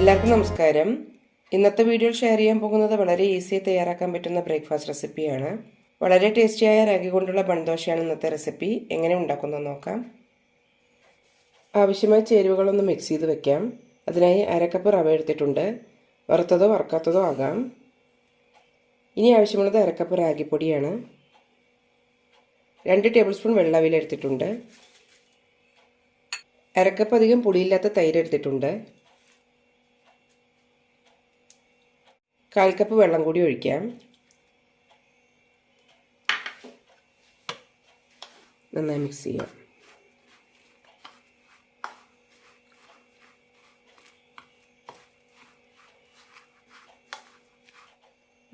എല്ലാവർക്കും നമസ്കാരം. ഇന്നത്തെ വീഡിയോയിൽ ഷെയർ ചെയ്യാൻ പോകുന്നത് വളരെ ഈസിയായി തയ്യാറാക്കാൻ പറ്റുന്ന ബ്രേക്ക്ഫാസ്റ്റ് റെസിപ്പിയാണ് വളരെ ടേസ്റ്റിയായ രാഗി കൊണ്ടുള്ള ബൺദോശയാണ് ഇന്നത്തെ റെസിപ്പി എങ്ങനെ ഉണ്ടാക്കുന്നത് നോക്കാം. ആവശ്യമായ ചേരുവകളൊന്ന് മിക്സ് ചെയ്ത് വെക്കാം. അതിനായി അരക്കപ്പ് റവ എടുത്തിട്ടുണ്ട്. വറുത്തതോ വറുക്കാത്തതോ ആകാം. ഇനി ആവശ്യമുള്ളത് അരക്കപ്പ് റാഗിപ്പൊടിയാണ്. രണ്ട് ടേബിൾ സ്പൂൺ വെള്ളവിൽ എടുത്തിട്ടുണ്ട്. അരക്കപ്പ് അധികം പുളിയില്ലാത്ത തൈര് എടുത്തിട്ടുണ്ട്. കാൽ കപ്പ് വെള്ളം കൂടി ഒഴിക്കാം. നന്നായി മിക്സ് ചെയ്യാം.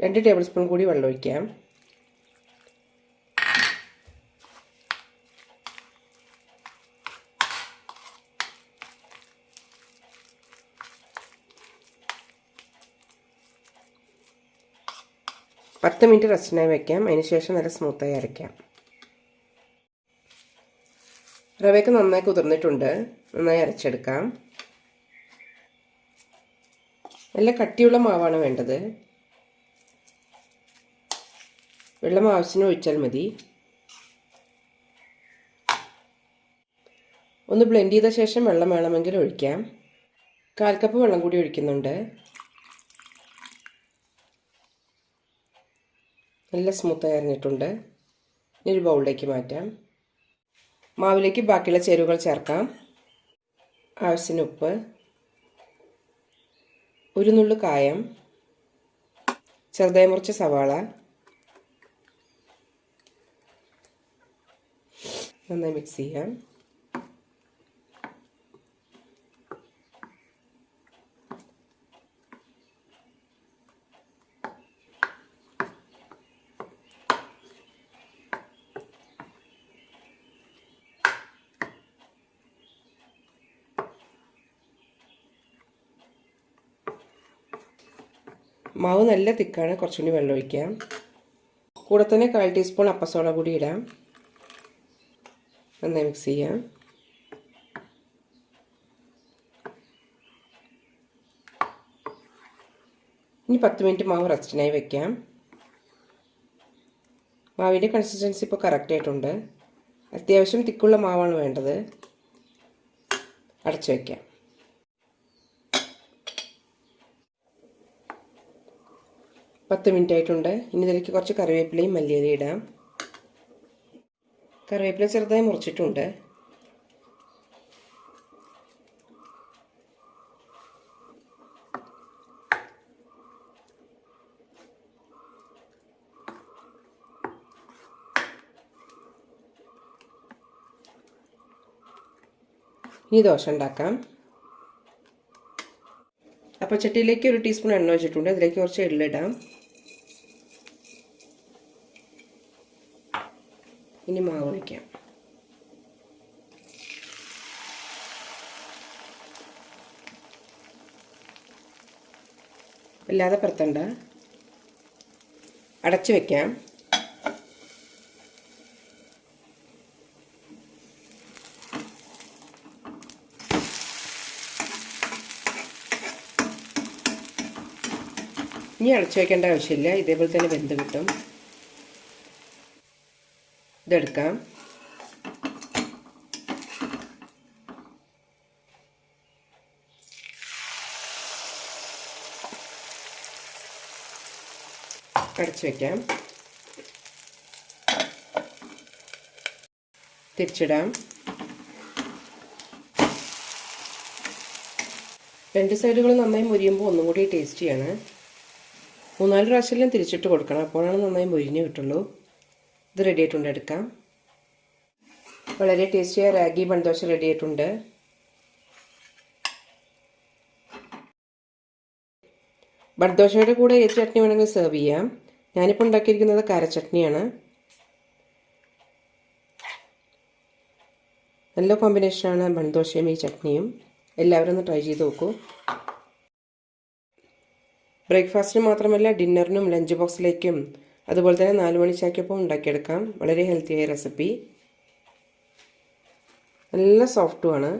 രണ്ട് ടേബിൾ സ്പൂൺ കൂടി വെള്ളം ഒഴിക്കാം. പത്ത് മിനിറ്റ് റെസ്റ്റിനായി വയ്ക്കാം അതിന് ശേഷം നല്ല സ്മൂത്തായി അരയ്ക്കാം. റവയൊക്കെ നന്നായി കുതിർന്നിട്ടുണ്ട്. നന്നായി അരച്ചെടുക്കാം. നല്ല കട്ടിയുള്ള മാവാണ് വേണ്ടത്. വെള്ളം ആവശ്യത്തിന് ഒഴിച്ചാൽ മതി. ഒന്ന് ബ്ലെൻഡ് ചെയ്ത ശേഷം വെള്ളം വേണമെങ്കിൽ ഒഴിക്കാം. കാൽ കപ്പ് വെള്ളം കൂടി ഒഴിക്കുന്നുണ്ട്. നല്ല സ്മൂത്തായി അരിഞ്ഞിട്ടുണ്ട്. ഇനി ഒരു ബൗളിലേക്ക് മാറ്റാം. മാവിലേക്ക് ബാക്കിയുള്ള ചേരുവകൾ ചേർക്കാം. ആവശ്യത്തിന് ഉപ്പ്. ഒരു നുള്ളു കായം. ചെറുതായി മുറിച്ച സവാള. നന്നായി മിക്സ് ചെയ്യാം. മാവ് നല്ല തിക്കാണ് കുറച്ചുകൂടി വെള്ളം ഒഴിക്കാം. കൂടെ തന്നെ കാൽ ടീസ്പൂൺ അപ്പസോള കൂടി ഇടാം. നന്നായി മിക്സ് ചെയ്യാം. ഇനി പത്ത് മിനിറ്റ് മാവ് റെസ്റ്റിനായി വെക്കാം. മാവിന്റെ കൺസിസ്റ്റൻസി ഇപ്പോൾ കറക്റ്റ് ആയിട്ടുണ്ട്. അത്യാവശ്യം തിക്കുള്ള മാവാണ് വേണ്ടത്. അടച്ചു വയ്ക്കാം പത്ത് മിനിറ്റ് ആയിട്ടുണ്ട്. ഇനി ഇതിലേക്ക് കുറച്ച് കറിവേപ്പിലയും മല്ലിയിലയും ഇടാം. കറിവേപ്പില ചെറുതായി മുറിച്ചിട്ടുണ്ട്. ഇനി ദോശ ഉണ്ടാക്കാം. അപ്പോൾ ചട്ടിയിലേക്ക് ഒരു ടീസ്പൂൺ എണ്ണ വെച്ചിട്ടുണ്ട് അതിലേക്ക് കുറച്ച് എള്ളിടാം ഇനി മാവ് ഒഴിക്കാം. അല്ലാതെ പരത്തണ്ട അടച്ചു വെക്കാം. ഇനി അടച്ചു വയ്ക്കേണ്ട ആവശ്യമില്ല. ഇതേപോലെ തന്നെ വെന്ത് കിട്ടും. ഇതെടുക്കാം. അടച്ചു വയ്ക്കാം തിരിച്ചിടാം. രണ്ട് സൈഡുകൾ നന്നായി മുരിയുമ്പോൾ ഒന്നും കൂടി ടേസ്റ്റിയാണ് മൂന്നാൽ പ്രാവശ്യമെല്ലാം തിരിച്ചിട്ട് കൊടുക്കണം. അപ്പോഴാണ് നന്നായി മുരിഞ്ഞ് കിട്ടുള്ളൂ. ഇത് റെഡി ആയിട്ടുണ്ട് എടുക്കാം. വളരെ ടേസ്റ്റിയായ റാഗി മൺദോശ റെഡി ആയിട്ടുണ്ട്. ബഡ്ദോശയുടെ കൂടെ ഏത് ചട്നി വേണമെങ്കിൽ സെർവ് ചെയ്യാം. ഞാനിപ്പോൾ ഉണ്ടാക്കിയിരിക്കുന്നത് കാരച്ചട്നിയാണ് നല്ല കോമ്പിനേഷനാണ് ബൺദോശയും ഈ ചട്നിയും. എല്ലാവരും ഒന്ന് ട്രൈ ചെയ്ത് നോക്കൂ. ബ്രേക്ക്ഫാസ്റ്റിന് മാത്രമല്ല ഡിന്നറിനും ലഞ്ച് ബോക്സിലേക്കും അതുപോലെ തന്നെ നാല് മണി ചായക്കൊപ്പം ഉണ്ടാക്കിയെടുക്കാം. വളരെ ഹെൽത്തിയായ റെസിപ്പി നല്ല സോഫ്റ്റുമാണ്